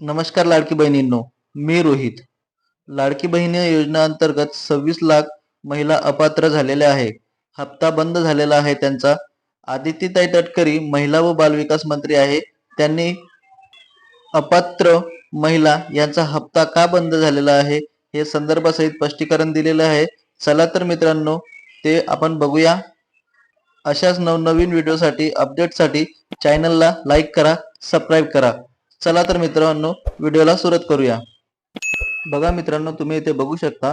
नमस्कार लाडकी बहिणींनो मी रोहित. लाडकी बहिणी योजना अंतर्गत सव्वीस लाख महिला अपात्र झालेल्या आहे. हप्ता बंद झालेला आहे त्यांचा. आदित्यताई तटकरी महिला व बालविकास मंत्री आहे. त्यांनी अपात्र महिला यांचा हप्ता का बंद झालेला आहे? हे संदर्भासहित स्पष्टीकरण दिलेलं आहे. चला तर मित्रांनो ते आपण बघूया. अशाच नवनवीन व्हिडिओसाठी अपडेटसाठी चॅनलला लाईक करा सबस्क्राईब करा. चला तर मित्रांनो व्हिडिओला सुरुवात करूया. बघा मित्रांनो तुम्ही इथे बघू शकता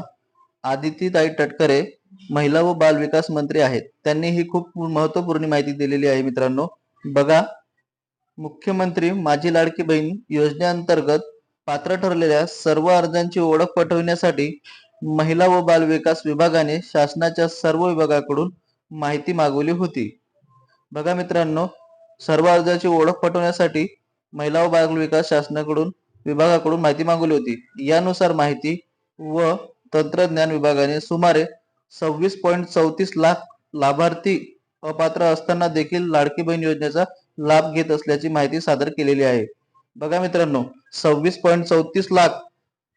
आदितीताई तटकरे महिला व बाल विकास मंत्री आहेत. त्यांनी ही खूप महत्त्वपूर्ण माहिती दिलेली आहे मित्रांनो. बघा मुख्यमंत्री माझी लाडकी बहीण योजनेअंतर्गत पात्र ठरलेल्या सर्व अर्जांची ओळख पटवण्यासाठी महिला व बाल विकास विभागाने शासनाच्या सर्व विभागाकडून माहिती मागवली होती. बघा मित्रांनो सर्व अर्जाची ओळख पटवण्यासाठी महिला व बाल विकास शासनाकडून विभागाकडून माहिती मागवली होती. यानुसार माहिती व तंत्रज्ञान विभागाने सुमारे सव्वीस पॉईंट चौतीस लाख लाभार्थी अपात्र असताना देखील लाडकी बहीण योजनेचा लाभ घेत असल्याची माहिती सादर केलेली आहे. बघा मित्रांनो सव्वीस पॉईंट चौतीस लाख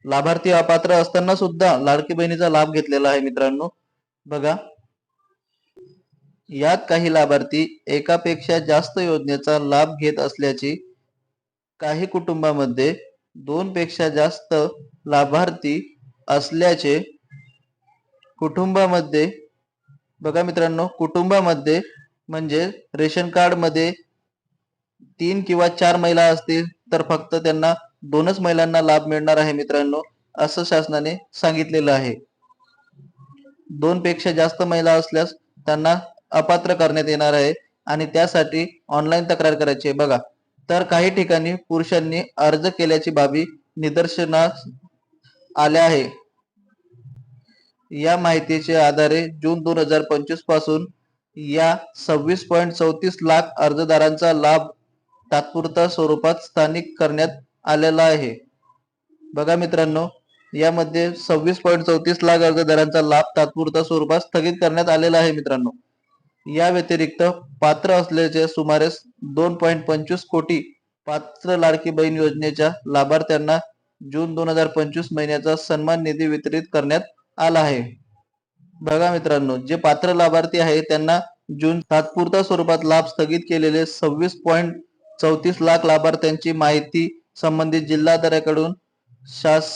लाभार्थी अपात्र असताना सुद्धा लाडकी बहिणीचा लाभ घेतलेला आहे मित्रांनो. बघा. यात काही लाभार्थी एकापेक्षा जास्त योजनेचा लाभ घेत असल्याची काही कुटुंबामध्ये दोन पेक्षा जास्त लाभार्थी असल्याचे कुटुंबामध्ये बघा मित्रांनो कुटुंबामध्ये म्हणजे रेशन कार्डमध्ये तीन किंवा चार महिला असतील तर फक्त त्यांना दोनच महिलांना लाभ मिळणार आहे मित्रांनो असं शासनाने सांगितलेलं आहे. दोन पेक्षा जास्त महिला असल्यास त्यांना अपात्र करण्यात येणार आहे आणि त्यासाठी ऑनलाईन तक्रार करायची आहे. बघा तर काही ठिकाणी पुरुषांनी अर्ज केल्याची बाबी निदर्शनास आल्या आहे. या माहितीच्या आधारे जून दोन हजार पंचवीसपासून या सव्वीस पॉईंट चौतीस लाख अर्जदारांचा लाभ तात्पुरता स्वरूपात स्थानिक करण्यात आलेला आहे. बघा मित्रांनो यामध्ये सव्वीस पॉईंट चौतीस लाख अर्जदारांचा लाभ तात्पुरता स्वरूपात स्थगित करण्यात आलेला आहे मित्रांनो. या व्यतिरिक्त पात्र असल्याचे सुमारे दोन पॉईंट पंचवीस कोटी पात्र लाडकी बहीण योजनेच्या लाभार्थ्यांना जून दोन हजार पंचवीस महिन्याचा सन्मान निधी वितरित करण्यात आला आहे. बघा मित्रांनो जे पात्र लाभार्थी आहे त्यांना जून तात्पुरता स्वरूपात लाभ स्थगित केलेले सव्वीस पॉईंट चौतीस लाख लाभार्थ्यांची माहिती संबंधित जिल्हाधिकाऱ्याकडून शास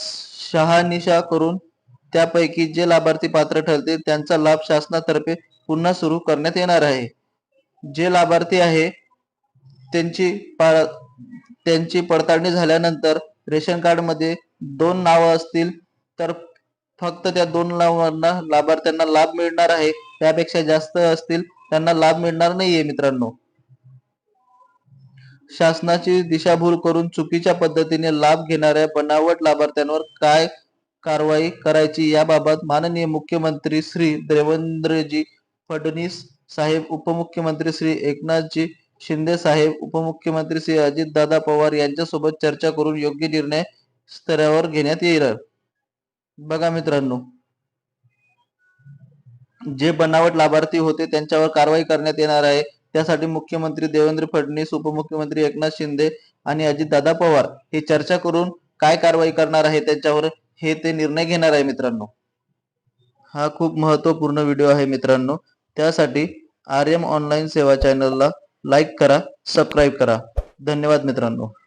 शहानिशा करून त्यापैकी जे लाभार्थी पात्र ठरतील त्यांचा लाभ शासनातर्फे पुन्हा सुरू करण्यात येणार आहे. जे लाभार्थी आहे त्यांची त्यांची पडताळणी झाल्यानंतर रेशन कार्डमध्ये दोन नावं असतील तर फक्त त्या दोन नावांना लाभार्थ्यांना लाभ मिळणार आहे. त्यापेक्षा जास्त असतील त्यांना लाभ मिळणार नाहीये मित्रांनो. शासनाची दिशाभूल करून चुकीच्या पद्धतीने लाभ घेणाऱ्या बनावट लाभार्थ्यांवर काय कारवाई करायची याबाबत माननीय मुख्यमंत्री श्री देवेंद्रजी फडणवीस साहेब उपमुख्यमंत्री श्री एकनाथजी शिंदे साहेब उपमुख्यमंत्री श्री अजितदादा पवार यांच्यासोबत चर्चा करून योग्य निर्णय स्तरावर घेण्यात येईल. बघा मित्रांनो जे बनावट लाभार्थी होते त्यांच्यावर कारवाई करण्यात येणार आहे. त्यासाठी मुख्यमंत्री देवेंद्र फडणवीस उपमुख्यमंत्री एकनाथ शिंदे आणि अजितदादा पवार हे चर्चा करून काय कारवाई करणार आहे त्यांच्यावर हे ते निर्णय घेणार आहे मित्रांनो. हा खूप महत्त्वपूर्ण व्हिडिओ आहे मित्रांनो. त्यासाठी आर्यम ऑनलाईन सेवा चॅनलला लाईक करा सबस्क्राईब करा. धन्यवाद मित्रांनो.